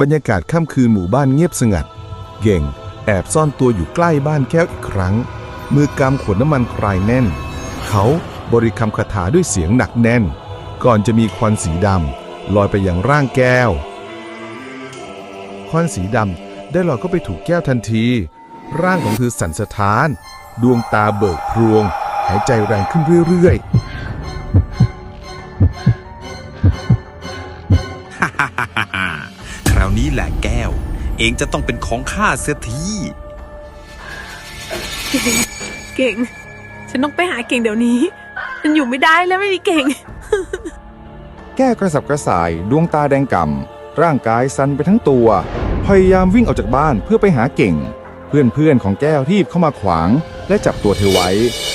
บรรยากาศค่ำคืนหมู่บ้านเงียบสงัด เก่ง แอบซ่อนตัวอยู่ใกล้บ้านแก้วอีกครั้ง มือกำขวดน้ำมันคลายแน่น เขาบริกรรมคาถาด้วยเสียงหนักแน่น ก่อนจะมีควันสีดำลอยไปยังร่างแก้ว ควันสีดำได้ลอยเข้าไปถูกแก้วทันที ร่างของเธอสั่นสะท้าน ดวงตาเบิกพรวง หายใจแรงขึ้นเรื่อยๆาวนี้แหละแก้ว เองจะต้องเป็นของข้าเสียทีเก่ง ฉันต้องไปหาเก่งเดี๋ยวนี้ ฉันอยู่ไม่ได้แล้วไม่มีเก่ง แก้วกระสับกระส่ายดวงตาแดงก่ำร่างกายสั่นไปทั้งตัว พยายามวิ่งออกจากบ้านเพื่อไปหาเก่ง เพื่อนๆของแก้วรีบเข้ามาขวาง และจับตัวเธอไว้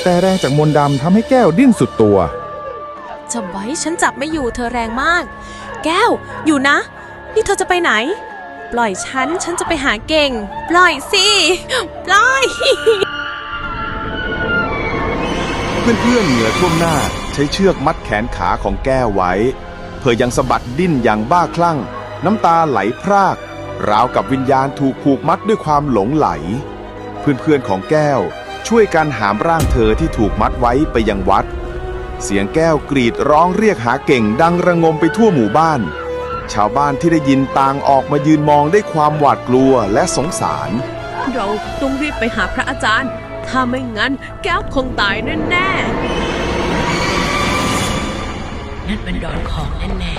แต่แรงจากมนต์ดำทำให้แก้วดิ้นสุดตัวจับไว้ฉันจับไม่อยู่เธอแรงมาก แก้ว อยู่นะ นี่เธอจะไปไหน ปล่อยฉัน ฉันจะไปหาเก่ง ปล่อยสิ ปล่อย เพื่อนๆเหงื่อท่วมหน้าใช้เชือกมัดแขนขาของแก้วไว้เพื่อยังสะบัดดิ้นอย่างบ้าคลั่ง น้ำตาไหลพราก ราวกับวิญญาณถูกผูกมัดด้วยความหลงไหล เพื่อนๆของแก้วช่วยกันหามร่างเธอที่ถูกมัดไว้ไปยังวัด เสียงแก้วกรีดร้องเรียกหาเก่งดังระงมไปทั่วหมู่บ้าน ชาวบ้านที่ได้ยินต่างออกมายืนมองด้วยความหวาดกลัวและสงสาร เราต้องรีบไปหาพระอาจารย์ ถ้าไม่งั้นแก้วคงตายแน่ๆนั่นเป็นดอนของแน่